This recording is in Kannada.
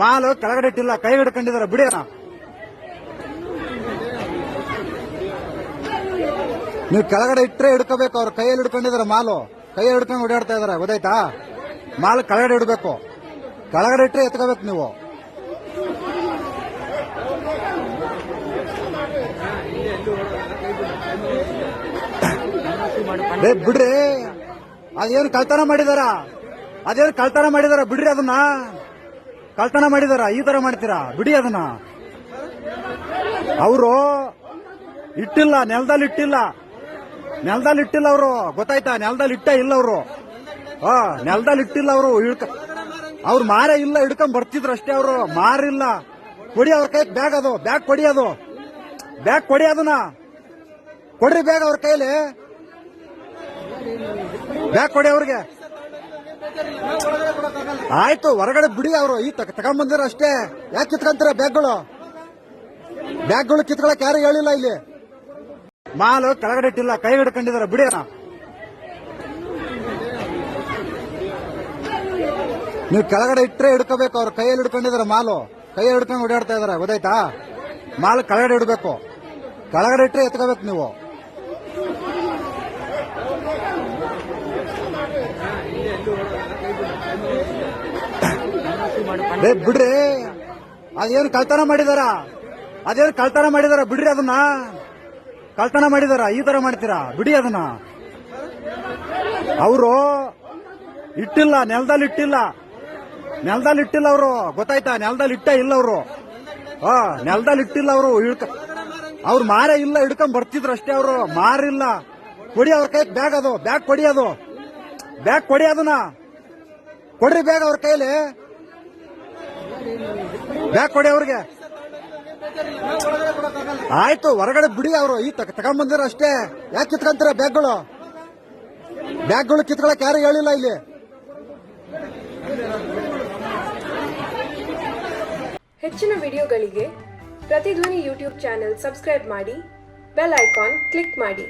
ಮಾಲು ಕೆಳಗಡೆ ಇಟ್ಟಿಲ್ಲ, ಕೈ ಹಿಡ್ಕೊಂಡಿದಾರ ಬಿಡಿ ಅಣ್ಣ ನೀವು ಕೆಳಗಡೆ ಇಟ್ಟರೆ ಹಿಡ್ಕೋಬೇಕು, ಅವ್ರ ಕೈಯಲ್ಲಿ ಹಿಡ್ಕೊಂಡಿದಾರೆ ಮಾಲು. ಕೈಯಲ್ಲಿ ಹಿಡ್ಕೊಂಡು ಓಡಾಡ್ತಾ ಇದಾರೆ ಗೊತ್ತಾಯ್ತಾ? ಮಾಲು ಕೆಳಗಡೆ ಇಡಬೇಕು. ಕೆಳಗಡೆ ಇಟ್ಟರೆ ಎತ್ಕೋಬೇಕು ನೀವು. ಬಿಡ್ರಿ. ಅದೇನು ಕಳ್ತನ ಮಾಡಿದಾರ? ಅದೇನು ಕಳ್ತನ ಮಾಡಿದಾರ? ಬಿಡ್ರಿ ಅದನ್ನ. ಕಳ್ತನ ಮಾಡಿದಾರ, ಈ ತರ ಮಾಡ್ತೀರಾ? ಬಿಡಿ ಅದನ್ನ. ಅವರು ಇಟ್ಟಿಲ್ಲ, ನೆಲದಲ್ಲಿ ಇಟ್ಟಿಲ್ಲ. ನೆಲದಲ್ಲಿ ಇಟ್ಟಿಲ್ಲ ಅವರು, ಗೊತ್ತಾಯ್ತಾ? ನೆಲದಲ್ಲಿ ಇಟ್ಟ ಇಲ್ಲ ಅವರು. ಹಾ, ನೆಲದಲ್ಲಿ ಇಟ್ಟಿಲ್ಲ ಅವರು, ಇಳ್ಕ, ಅವ್ರು ಮಾರೇ ಇಲ್ಲ, ಹಿಡ್ಕೊಂಡ್ ಬರ್ತಿದ್ರು ಅಷ್ಟೇ ಅವರು. ಮಾರಿಲ್ಲ. ಕೊಡಿ ಅವ್ರ ಕೈ ಬ್ಯಾಗ್ ಅದು, ಬ್ಯಾಗ್ ಕೊಡಿ ಅದು. ಬ್ಯಾಗ್ ಕೊಡಿ ಅದನ್ನ. ಕೊಡ್ರಿ ಬ್ಯಾಗ್ ಅವ್ರ ಕೈಲಿ. ಬ್ಯಾಗ್ ಕೊಡಿ ಅವ್ರಿಗೆ. ಆಯ್ತು, ಹೊರಗಡೆ ಬಿಡಿ ಅವರು. ಈ ತಗೊಂಡ್ಬಂದಿರ ಅಷ್ಟೇ. ಯಾಕೆ ಕಿತ್ಕೊಂತೀರ ಬ್ಯಾಗ್ಗಳು? ಬ್ಯಾಗ್ಗಳು ಕಿತ್ಕೊಳಕ್ ಯಾರು ಹೇಳಿಲ್ಲ ಇಲ್ಲಿ. ಮಾಲು ಕೆಳಗಡೆ ಇಟ್ಟಿಲ್ಲ, ಕೈ ಹಿಡ್ಕೊಂಡಿದಾರ ಬಿಡಿ ನೀವು ಕೆಳಗಡೆ ಇಟ್ಟರೆ ಹಿಡ್ಕೋಬೇಕು ಅವ್ರು. ಕೈಯಲ್ಲಿ ಹಿಡ್ಕೊಂಡಿದಾರೆ ಮಾಲು. ಕೈಯಲ್ಲಿ ಹಿಡ್ಕೊಂಡು ಓಡಾಡ್ತಾ ಇದಾರೆ ಗೊತ್ತಾಯ್ತಾ? ಮಾಲು ಕೆಳಗಡೆ ಇಡಬೇಕು. ಕೆಳಗಡೆ ಇಟ್ಟರೆ ಎತ್ಕೋಬೇಕು ನೀವು. ಬಿಡ್ರಿ. ಅದೇನು ಕಳ್ತನ ಮಾಡಿದಾರ? ಅದೇನು ಕಳ್ತನ ಮಾಡಿದಾರ? ಬಿಡ್ರಿ ಅದನ್ನ. ಕಳ್ತನ ಮಾಡಿದಾರ? ಈ ತರ ಮಾಡ್ತೀರಾ? ಬಿಡಿ ಅದನ್ನ. ಅವರು ಇಟ್ಟಿಲ್ಲ, ನೆಲದಲ್ಲಿ ಇಟ್ಟಿಲ್ಲ. ನೆಲದಲ್ಲಿ ಇಟ್ಟಿಲ್ಲ ಅವರು. ಗೊತ್ತಾಯ್ತಾ? ನೆಲದಲ್ಲಿ ಇಟ್ಟ ಇಲ್ಲ ಅವರು. ಹಾ, ನೆಲದಲ್ಲಿ ಇಟ್ಟಿಲ್ಲ ಅವರು. ಇಳ್ಕ ಅವ್ರು ಮಾರೇ ಇಲ್ಲ, ಹಿಡ್ಕೊಂಡ್ ಬರ್ತಿದ್ರು ಅಷ್ಟೇ ಅವರು. ಮಾರಿಲ್ಲ. ಕೊಡಿ ಅವ್ರ ಕೈ, ಬ್ಯಾಗ್ ಅದು, ಬ್ಯಾಗ್ ಕೊಡಿ ಅದು. ಬ್ಯಾಗ್ ಕೊಡಿ ಅದನ್ನ. ಕೊಡ್ರಿ ಬ್ಯಾಗ್ ಅವ್ರ ಕೈಲಿ. ಬ್ಯಾಗ್ ಕೊಡಿ ಅವ್ರಿಗೆ. ಆಯ್ತು, ಹೊರಗಡೆ ಬಿಡಿ ಅವರು. ಈ ತಗೊಂಬಂದಿರ ಅಷ್ಟೇ. ಯಾಕೆ ಕಿತ್ಕೊಂತೀರ ಬ್ಯಾಗ್ಗಳು? ಬ್ಯಾಗ್ಗಳು ಕಿತ್ಕೊಳಕ್ ಯಾರು ಹೇಳಿಲ್ಲ ಇಲ್ಲಿ. ಹೆಚ್ಚಿನ ವಿಡಿಯೋಗಳಿಗೆ ಪ್ರತಿಧ್ವನಿ ಯೂಟ್ಯೂಬ್ ಚಾನೆಲ್ ಸಬ್ಸ್ಕ್ರೈಬ್ ಮಾಡಿ, ಬೆಲ್ ಐಕಾನ್ ಕ್ಲಿಕ್ ಮಾಡಿ.